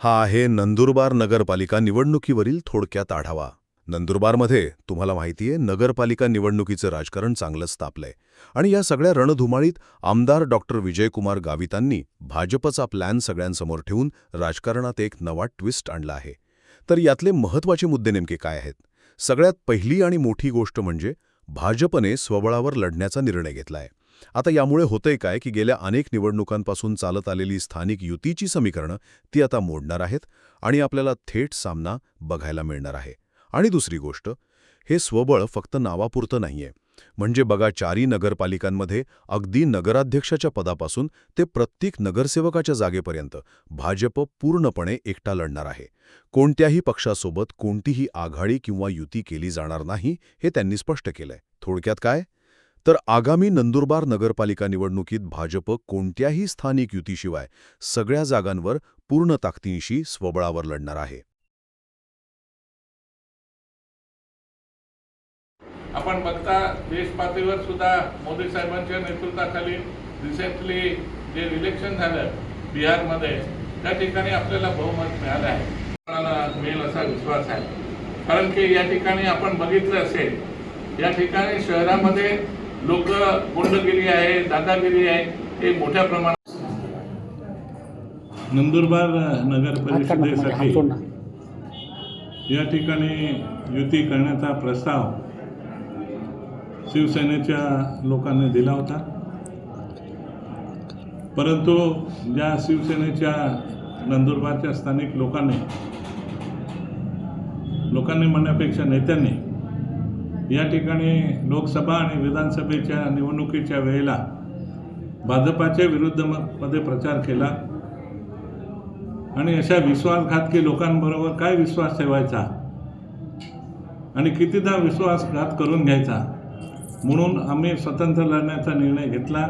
हा आहे नंदुरबार नगरपालिका निवडणुकीवरील थोडक्यात आढावा. नंदुरबारमध्ये तुम्हाला माहितीये नगरपालिका निवडणुकीचं राजकारण चांगलंच तापलंय. आणि या सगळ्या रणधुमाळीत आमदार डॉक्टर विजयकुमार गावितांनी भाजपचा प्लॅन सगळ्यांसमोर ठेवून राजकारणात एक नवा ट्विस्ट आणला आहे. तर यातले महत्त्वाचे मुद्दे नेमके काय आहेत? सगळ्यात पहिली आणि मोठी गोष्ट म्हणजे भाजपने स्वबळावर लढण्याचा निर्णय घेतलाय. आता यामुळे होतंय काय की गेल्या अनेक निवडणुकांपासून चालत आलेली स्थानिक युतीची समीकरणं ती आता मोडणार आहेत आणि आपल्याला थेट सामना बघायला मिळणार आहे. आणि दुसरी गोष्ट हे स्वबळ फक्त नावापुरतं नाहीये. म्हणजे बघा चारी नगरपालिकांमध्ये अगदी नगराध्यक्षाच्या पदापासून ते प्रत्येक नगरसेवकाच्या जागेपर्यंत भाजप पूर्णपणे एकटा लढणार आहे. कोणत्याही पक्षासोबत कोणतीही आघाडी किंवा युती केली जाणार नाही हे त्यांनी स्पष्ट केलंय. थोडक्यात काय? तर आगामी नंदुरबार नगरपालिका निवडणुकीत भाजप कोणत्याही स्थानिक युतीशिवाय सगळ्या जागांवर पूर्ण ताकदींशी स्वबळावर लढणार आहे. आपण बघता देश पातळीवर सुद्धा मोदी साहेबांच्या नेतृत्वाखाली रिसेंटली जे इलेक्शन झालं बिहारमध्ये त्या ठिकाणी आपल्याला बहुमत मिळालं आहे. कोणाला मिळेल असा विश्वास आहे? कारण की या ठिकाणी आपण बघितलं असेल या ठिकाणी शहरामध्ये लोक गुंडगिरी आहे दादागिरी आहे हे मोठ्या प्रमाणात नंदुरबार नगर परिषदेसाठी. या ठिकाणी युती करण्याचा प्रस्ताव शिवसेनेच्या लोकांनी दिला होता परंतु ज्या शिवसेनेच्या नंदुरबारच्या स्थानिक लोकांनी लोकांनी म्हणण्यापेक्षा नेत्यांनी या ठिकाणी लोकसभा आणि विधानसभेच्या निवडणुकीच्या वेळेला भाजपाच्या विरुद्ध म- मध्ये प्रचार केला. आणि अशा विश्वासघातकी लोकांबरोबर काय विश्वास ठेवायचा? आणि कितीदा विश्वासघात करून घ्यायचा? म्हणून आम्ही स्वतंत्र लढण्याचा निर्णय घेतला.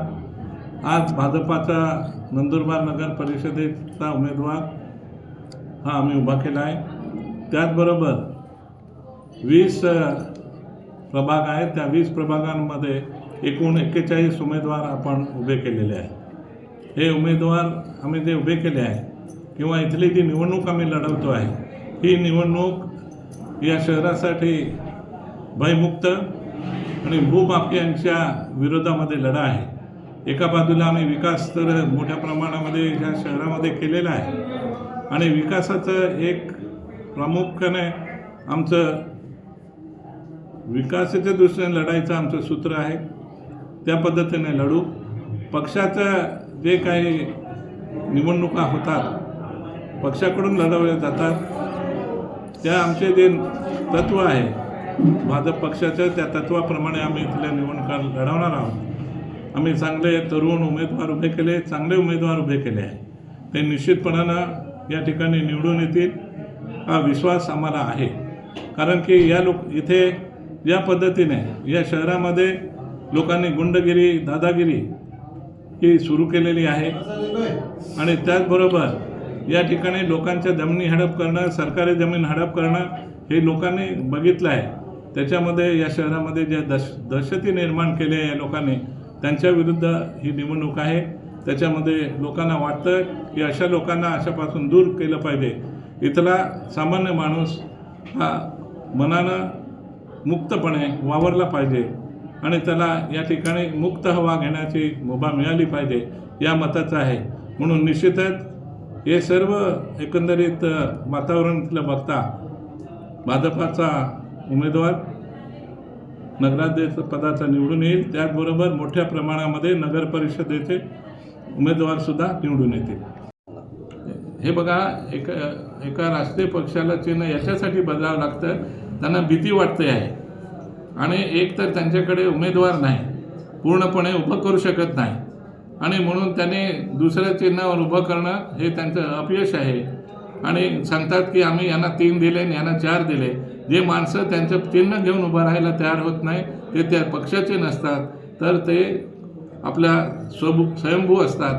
आज भाजपाचा नंदुरबार नगर परिषदेचा उमेदवार हा आम्ही उभा केला आहे. त्याचबरोबर वीस प्रभाग आहेत. त्या वीस प्रभागांमध्ये एकूण एक्केचाळीस उमेदवार आपण उभे केलेले आहेत. हे उमेदवार आम्ही जे उभे केले आहे किंवा इथली जी निवडणूक आम्ही लढवतो आहे ही निवडणूक या शहरासाठी भयमुक्त आणि भूमाफियांच्या विरोधामध्ये लढा आहे. एका बाजूला आम्ही विकास तर मोठ्या प्रमाणामध्ये या शहरामध्ये केलेला आहे आणि विकासाचं एक प्रामुख्याने आमचं विकासाच्या दृष्टीने लढायचं आमचं सूत्र आहे. त्या पद्धतीने लढू. पक्षाचं जे काही निवडणुका होतात पक्षाकडून लढवल्या जातात. त्या आमचे जे तत्त्व आहे भाजप पक्षाचं त्या तत्वाप्रमाणे आम्ही इथल्या निवडणुका लढवणार आहोत. आम्ही चांगले तरुण उमेदवार उभे केले चांगले उमेदवार उभे केले आहे. ते निश्चितपणानं या ठिकाणी निवडून येतील हा विश्वास आम्हाला आहे. कारण की या लोक इथे या पद्धतीने या शहरामध्ये लोकांनी गुंडगिरी दादागिरी ही सुरू केलेली आहे. आणि त्याचबरोबर या ठिकाणी लोकांच्या जमिनी हडप करणं सरकारी जमीन हडप करणं हे लोकांनी बघितलं आहे. त्याच्यामध्ये या शहरामध्ये ज्या दश दहशती निर्माण केल्या आहे या लोकांनी त्यांच्या विरुद्ध ही निवडणूक आहे. त्याच्यामध्ये लोकांना वाटतं की अशा लोकांना अशापासून दूर केलं पाहिजे. इथला सामान्य माणूस हा मनानं मुक्तपणे वावरला पाहिजे. आणि त्याला या ठिकाणी मुक्त हवा घेण्याची मुभा मिळाली पाहिजे या मताचं आहे. म्हणून निश्चितच हे सर्व एकंदरीत वातावरणातलं बघता भाजपाचा उमेदवार नगराध्यक्ष पदाचा निवडून येईल. त्याचबरोबर मोठ्या प्रमाणामध्ये नगर परिषदेचे उमेदवारसुद्धा निवडून येतील. हे बघा एका एका राष्ट्रीय पक्षाला चिन्ह याच्यासाठी बदलावं लागतं त्यांना भीती वाटते आहे. आणि एक तर त्यांच्याकडे उमेदवार नाही. पूर्णपणे उभं करू शकत नाही. आणि म्हणून त्याने दुसऱ्या चिन्हावर उभं करणं हे त्यांचं अपयश आहे. आणि सांगतात की आम्ही यांना तीन दिले आणि यांना चार दिले. जे माणसं त्यांचं चिन्ह घेऊन उभं राहायला तयार होत नाही ते त्या पक्षाचे नसतात. तर ते आपल्या स्वभू स्वयंभू असतात.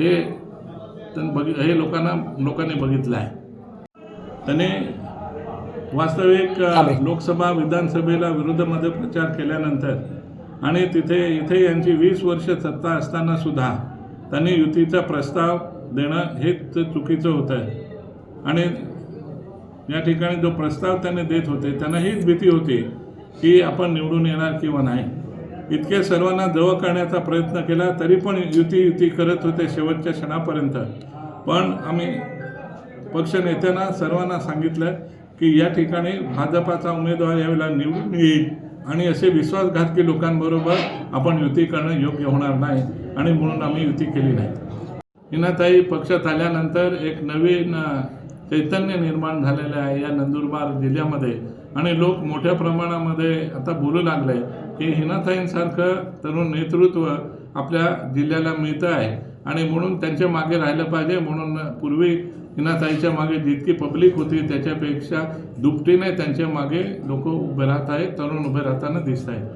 हे बघ हे लोकांना लोकांनी बघितलं आहे. त्याने वास्तविक. लोकसभा विधानसभेला विरोधामध्ये प्रचार केल्यानंतर आणि तिथे इथे यांची वीस वर्ष सत्ता असताना सुद्धा त्यांनी युतीचा प्रस्ताव देणं हे चुकीचं होतं आहे आणि या ठिकाणी जो प्रस्ताव त्यांनी देत होते त्यांना हीच भीती होती की आपण निवडून येणार किंवा नाही. इतके सर्वांना जवळ करण्याचा प्रयत्न केला तरी पण युती युती करत होते शेवटच्या क्षणापर्यंत. पण आम्ही पक्ष नेत्यांना सर्वांना सांगितलं की या ठिकाणी भाजपाचा उमेदवार यावेळेला निवडून येईल आणि असे विश्वासघातकी लोकांबरोबर आपण युती करणं योग्य होणार नाही आणि म्हणून आम्ही युती केली नाही. हिनाताई पक्षात आल्यानंतर एक नवीन चैतन्य निर्माण झालेलं आहे या नंदुरबार जिल्ह्यामध्ये. आणि लोक मोठ्या प्रमाणामध्ये आता बोलू लागले की हिनाताईंसारखं तरुण नेतृत्व आपल्या जिल्ह्याला मिळतं आहे आणि म्हणून त्यांच्या मागे राहिलं पाहिजे म्हणून पूर्वी हिनाताईच्या मागे जितकी पब्लिक होती त्याच्यापेक्षा दुपटीने त्यांच्या मागे लोक उभे राहत आहेत तरुण उभे राहताना दिसत आहेत.